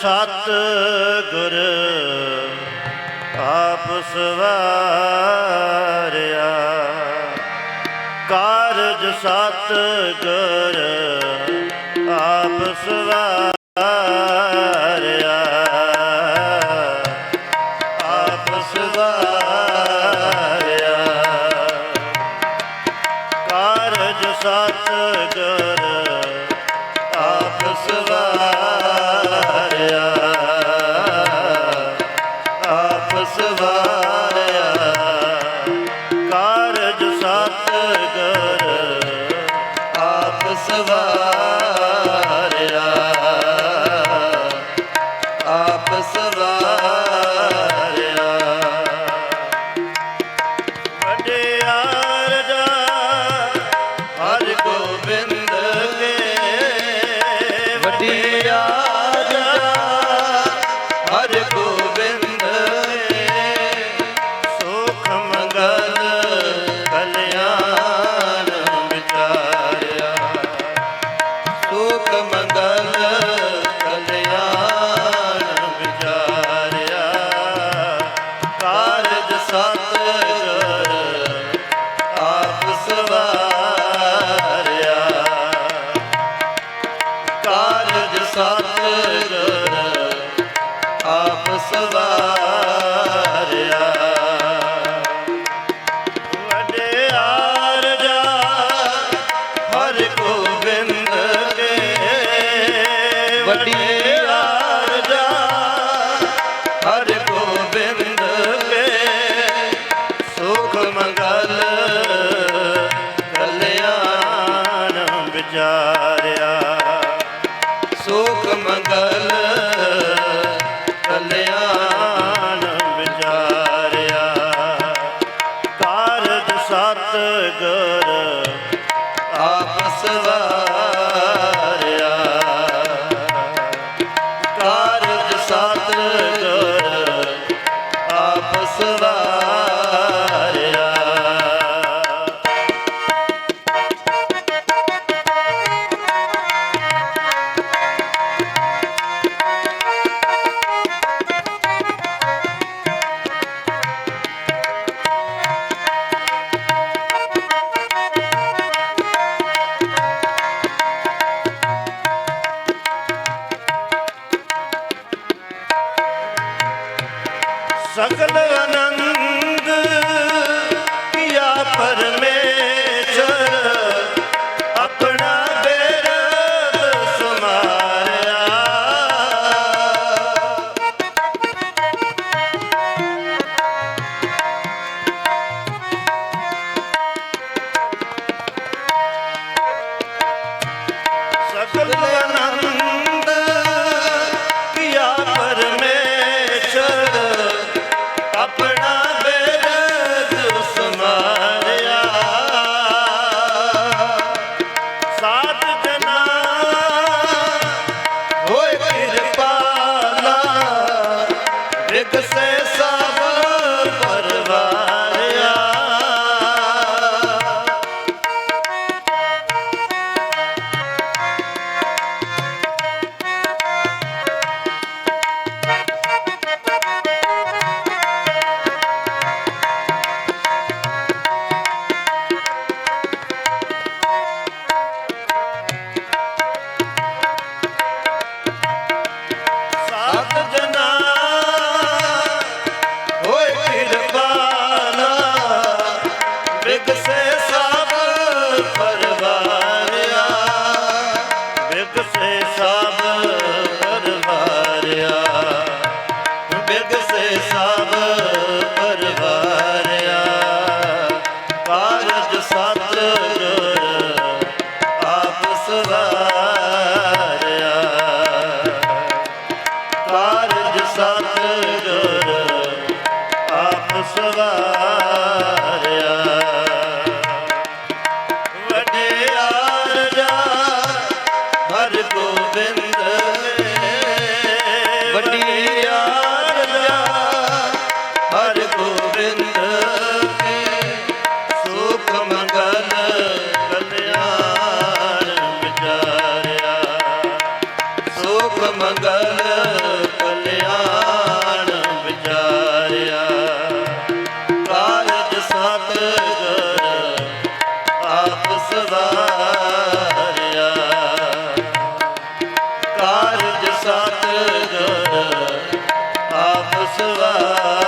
ਸਤਗੁਰ ਆਪ ਸਵਾਰਿਆ। ਕਾਰਜ ਸਤਗੁਰ ਆਪ ਸਵਾਰਿਆ। ਆਪ ਸਵਾਰਿਆ। ਕਾਰਜ ਸਤ ਗੁਰ যায় বাবা Love.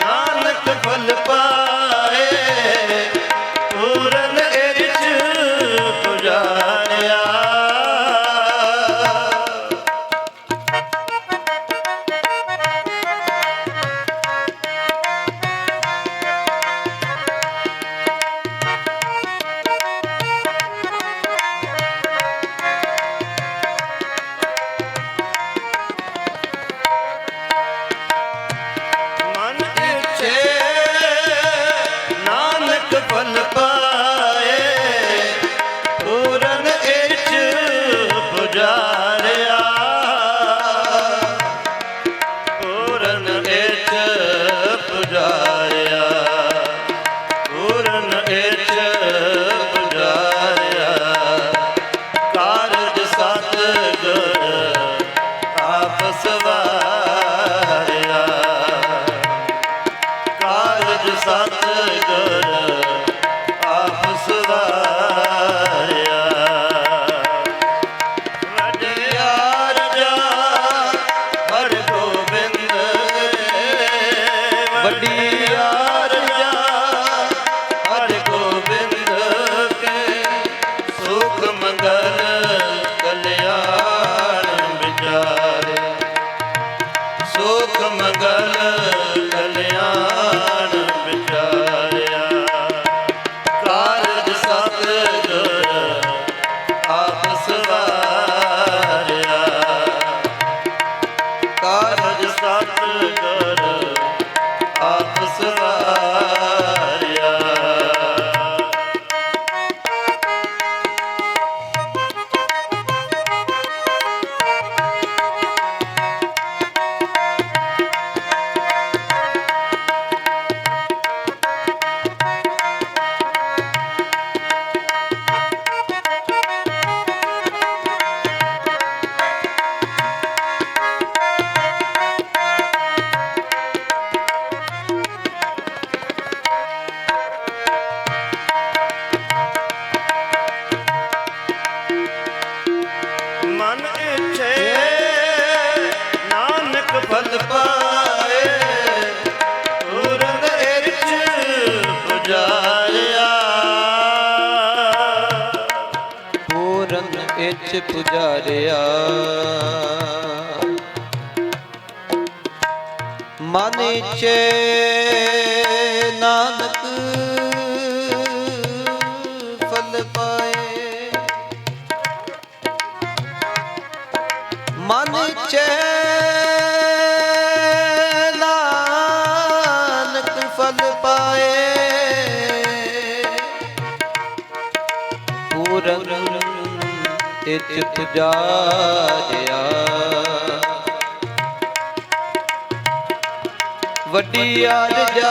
ਨਾਨਕ ਫਲ ਮਨ ਪੁਜਾ ਪੂਰਨ ਇਚ ਪੁਜਾਰਿਆ। ਮਨ ਇਚੇ ਨਾਨਕ ਫਲ ਪਾਏ। ਮਨ ਇਚੇ ਨਾਨਕ ਫਲ ਪਾਏ। ਇਹ ਚਿਤ ਜਾਜਿਆ। ਵੱਡੀ ਆਜ ਜਾ